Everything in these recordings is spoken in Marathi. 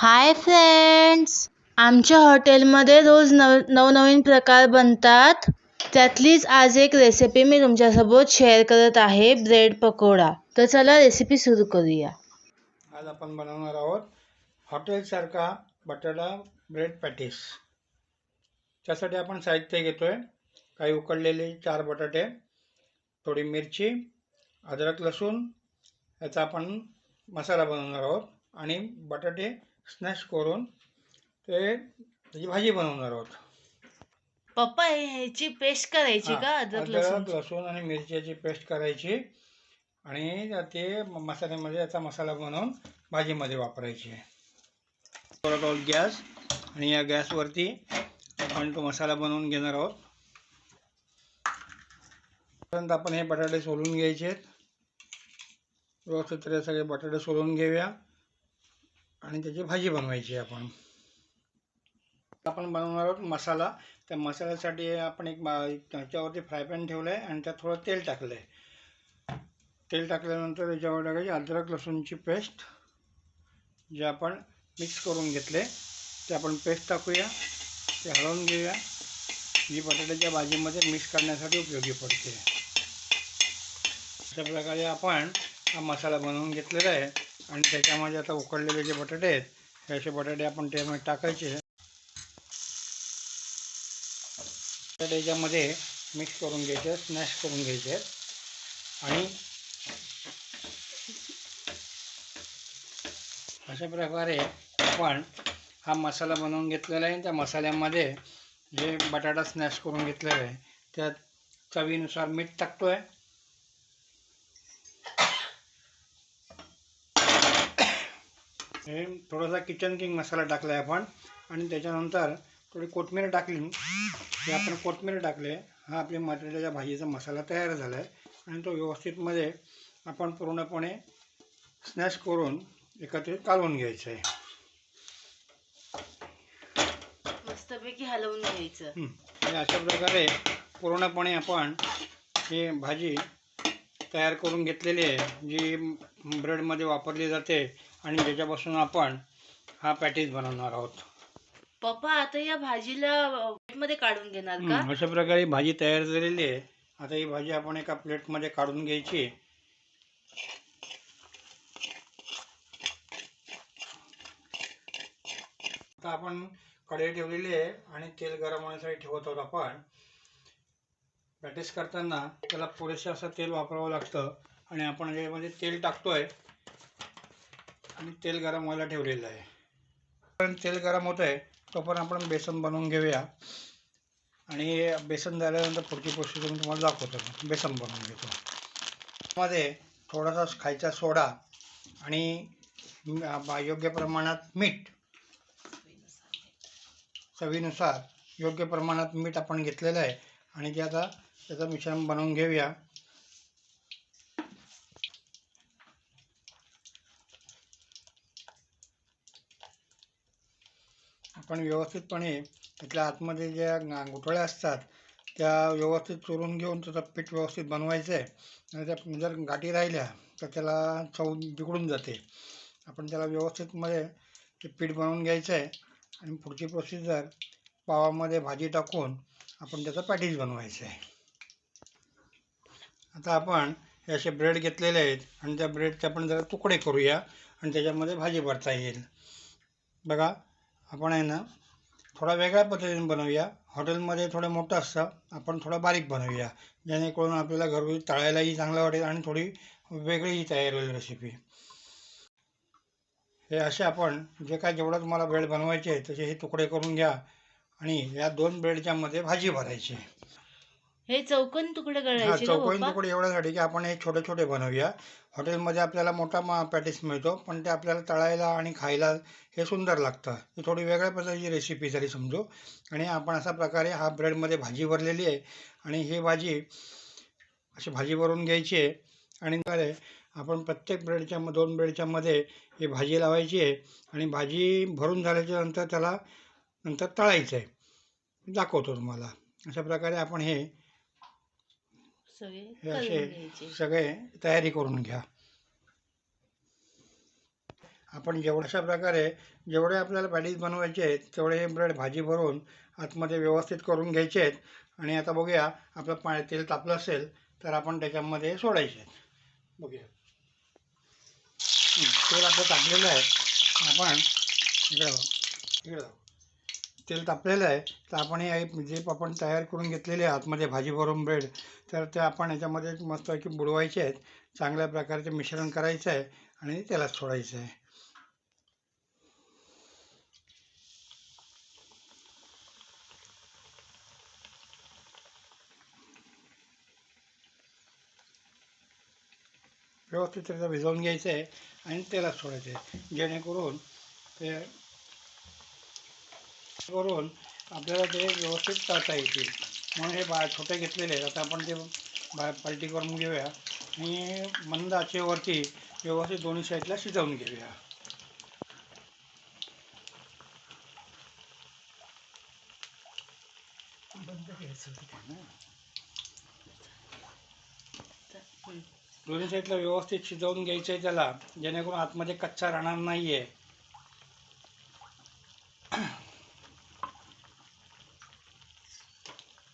हाय फ्रेंड्स आमच्या हॉटेलमध्ये रोज नव नवनवीन प्रकार बनतात. त्यातलीच आज एक रेसिपी मी तुमच्यासोबत शेअर करत आहे ब्रेड पकोडा. तर चला रेसिपी सुरू करूया. आज आपण बनवणार आहोत हॉटेलसारखा बटाटा ब्रेड पॅटीस त्यासाठी आपण साहित्य घेतो आहे काही उकडलेले चार बटाटे थोडी मिरची अद्रक लसूण याचा आपण मसाला बनवणार आहोत. आणि बटाटे स्मॅश करून ते त्याची भाजी बनवणार आहोत. पप्पा ह्याची पेस्ट करायची हा, अद्रक लसूण? आणि मिरच्याची पेस्ट करायची आणि ते म- मसाल्यामध्ये याचा मसाला बनवून भाजीमध्ये वापरायची. थोडा गॅस आणि या गॅसवरती आपण तो मसाला बनवून घेणार आहोत. पर्यंत आपण हे बटाटे सोलून घ्यायचे आहेत व्यवस्थित सगळे बटाटे सोलून घेऊया. आणि त्याची भाजी बनवायची आहे आपण. आपण बनवणार आहोत मसाला. त्या मसाल्यासाठी आपण एक त्याच्यावरती फ्राय पॅन ठेवलं आहे आणि त्यात थोडं तेल टाकलं आहे तेल टाकल्यानंतर त्याच्यावर टाकायची अद्रक लसूणची पेस्ट जे आपण मिक्स करून घेतले. ते आपण पेस्ट टाकूया. ते हलवून घेऊया. जी बटाट्याच्या भाजीमध्ये मिक्स करण्यासाठी उपयोगी पडते. अशा प्रकारे आपण हा मसाला बनवून घेतलेला आहे. आणि त्याच्यामध्ये आता उकडलेले जे बटाटे आहेत हे असे बटाटे आपण त्यामध्ये टाकायचे बटाटे याच्यामध्ये मिक्स करून घ्यायचे स्मॅश करून घ्यायचे आणि अशा प्रकारे आपण हा मसाला बनवून घेतलेला आहे. त्या मसाल्यामध्ये जे बटाटा स्नॅश करून घेतलेला आहे त्यात चवीनुसार मीठ टाकतोय. हे थोडासा किचन किंग मसाला टाकला आहे आपण. आणि त्याच्यानंतर थोडी कोथिंबीर टाकली. हे आपण कोथिंबीर टाकले. हा आपल्या मटेरियलच्या भाजीचा मसाला तयार झाला आहे आणि तो व्यवस्थितमध्ये आपण पूर्णपणे स्मॅश करून एकत्रित कालवून घ्यायचं आहे मस्तपैकी हलवून घ्यायचं. हं. अशा प्रकारे पूर्णपणे आपण ही भाजी तयार करून घेतलेली आहे. जी ब्रेडमध्ये वापरली जाते आणि ज्याच्यापासून आपण हा पॅटीस बनवणार आहोत. पप्पा आता या भाजीला मध्ये काढून घेणार का? हं, अशा प्रकारे भाजी तयार झालेली आहे. आता ही भाजी आपण एका प्लेटमध्ये काढून घ्यायची. आता आपण कढई ठेवलेली आहे आणि तेल गरम होण्यासाठी ठेवत आहोत आपण. पॅटीस करताना त्याला पुरेसे असं तेल वापरावं लागतं आणि आपण यामध्ये तेल टाकतोय. आणि तेल गरम व्हायला ठेवलेलं आहे. कारण तेल गरम होत आहे तोपर्यंत आपण बेसन बनवून घेऊया. आणि बेसन झाल्यानंतर पुढची प्रोसिजर मी तुम्हाला दाखवतो. बेसन बनवून घेतो. मध्ये थोडासा खायचा सोडा आणि योग्य प्रमाणात मीठ. चवीनुसार योग्य प्रमाणात मीठ आपण घेतलेलं आहे. आणि ते आता त्याचं मिश्रण बनवून घेऊया. आपण व्यवस्थितपणे त्यातल्या आतमध्ये ज्या गुठळ्या असतात त्या व्यवस्थित चुरून घेऊन त्याचं पीठ व्यवस्थित बनवायचं आहे. आणि त्या जर गाठी राहिल्या तर त्याला चव बिघडून जाते. आपण त्याला व्यवस्थितमध्ये ते पीठ बनवून घ्यायचं आहे. आणि पुढची प्रोसिजर पावामध्ये भाजी टाकून आपण त्याचं पॅटीज बनवायचं आहे. आता आपण हे असे ब्रेड घेतलेले आहेत. आणि त्या ब्रेडचे आपण जरा तुकडे करूया. आणि त्याच्यामध्ये भाजी भरता येईल. बघा आपण आहे ना थोडा वेगळ्या पद्धतीने बनवूया. हॉटेलमध्ये थोडं मोठं असतं आपण थोडं बारीक बनवूया. जेणेकरून आपल्याला घरगुती तळायलाही चांगलं वाटेल आणि थोडी वेगळीही तयार होईल रेसिपी हे असे आपण जे काय जेवढं तुम्हाला ब्रेड बनवायचे आहे तसे हे तुकडे करून घ्या आणि या दोन ब्रेडच्या मध्ये भाजी भरायची. हे चौकोनी तुकडे हा चौकोनी तुकडे एवढ्यासाठी की आपण हे छोटे छोटे बनवूया. हॉटेलमध्ये आपल्याला मोठा मा पॅटीस मिळतो पण ते आपल्याला तळायला आणि खायला हे सुंदर लागतं. ही थोडी वेगळ्या पद्धतीची रेसिपी झाली समजू आणि आपण अशा प्रकारे हा ब्रेडमध्ये भाजी भरलेली आहे आणि ही भाजी अशी भाजी भरून घ्यायची आहे आणि काय आपण प्रत्येक ब्रेडच्या म- दोन ब्रेडच्या मध्ये ही भाजी लावायची आहे आणि भाजी भरून झाल्याच्यानंतर त्याला नंतर तळायचं आहे. दाखवतो तुम्हाला. अशा प्रकारे आपण हे सगळे हे करून असे सगळे तयारी करून घ्या. आपण जेवढं अशा प्रकारे जेवढे आपल्याला पॅटीस बनवायचे आहेत तेवढे हे ब्रेड भाजी भरून आतमध्ये व्यवस्थित करून घ्यायचे आहेत. आणि आता बघूया आपलं पाणी तेल तापलं असेल तर आपण त्याच्यामध्ये सोडायचे आहेत. बघूया. हं, तेल आपलं तापलेलं आहे. आपण इकडे बघ इकडे बघ. तेल तापलेलं आहे. तर आपण हे जे आपण तयार करून घेतलेले आतमध्ये म्हणजे भाजी भरून ब्रेड तर ते आपण याच्यामध्ये मस्तपैकी बुडवायचे आहेत. चांगल्या प्रकारचे मिश्रण करायचं आहे आणि त्याला सोडायचं आहे. व्यवस्थितरित्या भिजवून घ्यायचं आहे आणि तेलात सोडायचं आहे. जेणेकरून ते करून आपल्याला ते व्यवस्थित टाळता येतील. म्हणून हे बा छोटे घेतलेले आहेत. आता आपण ते बा पलटी करून घेऊया. आणि मंद आचेवरती व्यवस्थित दोन्ही साईडला शिजवून घेऊया. दोन्ही साईडला व्यवस्थित शिजवून घ्यायचं आहे त्याला. जेणेकरून आतमध्ये कच्चा राहणार नाही आहे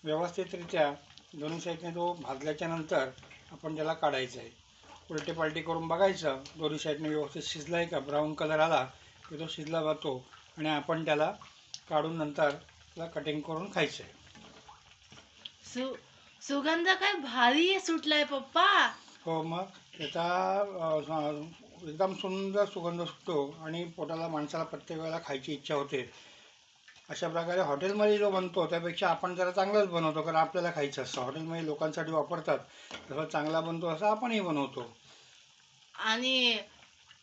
व्यवस्थितरित्या दोन्ही साईडने तो भाजल्याच्या नंतर आपण त्याला काढायचं आहे. उलटी पालटी करून बघायचं दोन्ही साईडने व्यवस्थित शिजला आहे का? ब्राऊन कलर आला की तो शिजला जातो आणि आपण त्याला काढून नंतर त्याला कटिंग करून खायचं आहे. सु सुगंध काय भारी सुटलाय पप्पा. हो मग त्याचा एकदम सुंदर सुगंध सुटतो आणि पोटाला माणसाला प्रत्येक वेळेला खायची इच्छा होते. अशा प्रकारे हॉटेलमध्ये जो बनतो त्यापेक्षा आपण जरा चांगलाच बनवतो कारण आपल्याला खायचं असतं. हॉटेलमध्ये लोकांसाठी वापरतात तसा चांगला बनतो असं आपणही बनवतो. आणि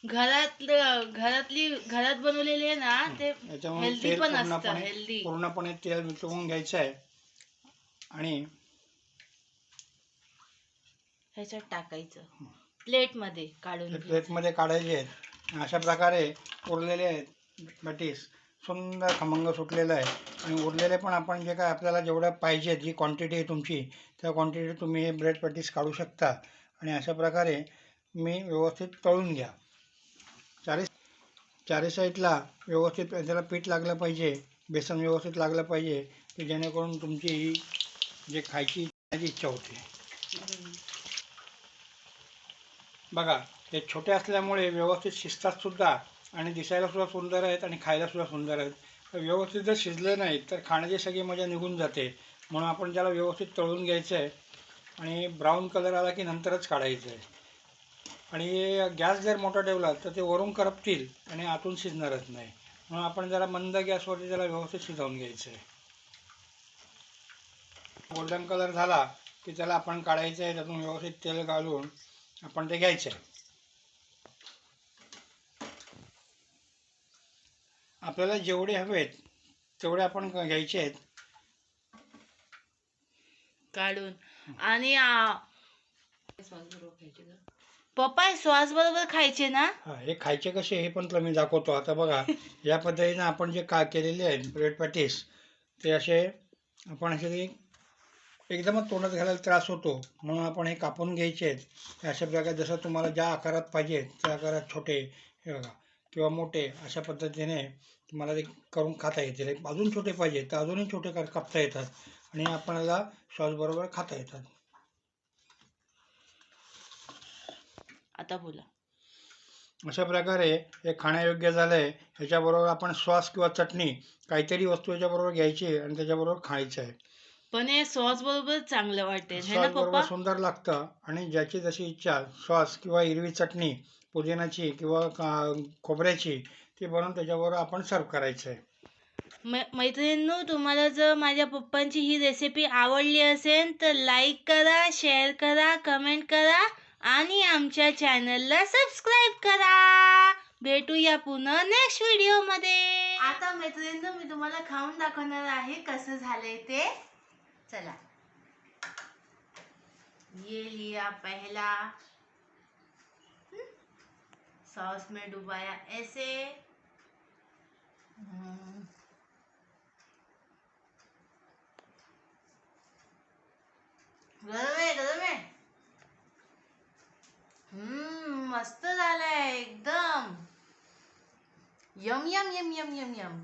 घरातलं घरातली घरात बनवलेली ना ते याच्यामुळे हेल्दी तेल पण असतं पूर्णपणे हेल्दी पूर्णपणे तेल वितळून घ्यायचं आहे. आणि ह्याच्यात टाकायचं. प्लेटमध्ये काढून. प्लेटमध्ये काढायचे आहेत. अशा प्रकारे उरलेले आहेत पॅटीस सुंदर खमंग सुटलेला आहे. आणि उरलेले पण आपण जे काय आपल्याला जेवढं पाहिजे जी क्वांटिटी आहे तुमची त्या क्वांटिटी तुम्ही हे ब्रेड पॅटीस काढू शकता. आणि अशा प्रकारे मी व्यवस्थित तळून घ्या. चारी चारी साईडला व्यवस्थित त्याला पीठ लागलं पाहिजे बेसन व्यवस्थित लागलं पाहिजे की जेणेकरून तुमची ही जे खायची इच्छा होते. बघा ते छोटे असल्यामुळे व्यवस्थित शिजतात सुद्धा. आणि दिसायला सुद्धा सुंदर आहेत आणि खायला सुद्धा सुंदर आहेत. तर व्यवस्थित जर शिजले नाहीत तर खाण्याची सगळी मजा निघून जाते. म्हणून आपण त्याला व्यवस्थित तळून घ्यायचं आहे. आणि ब्राऊन कलर आला की नंतरच काढायचं आहे. आणि गॅस जर मोठा ठेवला तर ते वरून करपतील आणि आतून शिजणारच नाही. म्हणून आपण जरा मंद गॅसवरती त्याला व्यवस्थित शिजवून घ्यायचं आहे. गोल्डन कलर झाला की त्याला आपण काढायचं आहे त्यातून व्यवस्थित तेल घालून आपण ते घ्यायचं आहे. आपल्याला जेवढे हवेत तेवढे आपण घ्यायचे आहेत. काढून. आणि आ, पप्पा श्वास बरोबर खायचे ना? हा हे खायचे कसे हे पण तुला मी दाखवतो. आता बघा या पद्धतीने आपण जे का केलेले आहेत ब्रेड पॅटीस ते असे आपण असे ते एकदमच तोंडात घालायला त्रास होतो. म्हणून आपण हे कापून घ्यायचे आहेत. अशा प्रकारे जसं तुम्हाला ज्या आकारात पाहिजे त्या आकारात छोटे हे बघा. किंवा मोठे अशा पद्धतीने तुम्हाला ते करून खाता येतील. अजून छोटे पाहिजे तर अजूनही छोटे कर कापता येतात आणि आपल्याला सॉसबरोबर खाता येतात. आता बोला. अशा प्रकारे हे खाण्यायोग्य झालं आहे ह्याच्याबरोबर आपण सॉस किंवा चटणी काहीतरी वस्तू ह्याच्याबरोबर घ्यायची आणि त्याच्याबरोबर खायचं आहे. पण हे सॉस बरोबर चांगलं है ना सॉस बरोबर पप्पा? सुंदर लागतं आणि ज्याची जशी इच्छा सॉस किंवा हिरवी चटणी पुदिनाची किंवा का- खोबऱ्याची ती बनवून त्याच्याबरोबर आपण सर्व करायचं आहे मै- मैत्रिणींनो तुम्हाला जर माझ्या पप्पांची ही रेसिपी आवडली असेल तर लाईक करा शेअर करा कमेंट करा आणि आमच्या चॅनलला सबस्क्राईब करा. भेटूया पुन्हा नेक्स्ट व्हिडिओमध्ये आता मैत्रिणींनो मी तुम्हाला खाऊन दाखवणार आहे कसं झालंय ते. चला. ये लिया पहला. सॉस में डुबाया, ऐसे. गरम आहे गरम हम्म मस्त झालंय एकदम। Yum yum yum yum yum yum.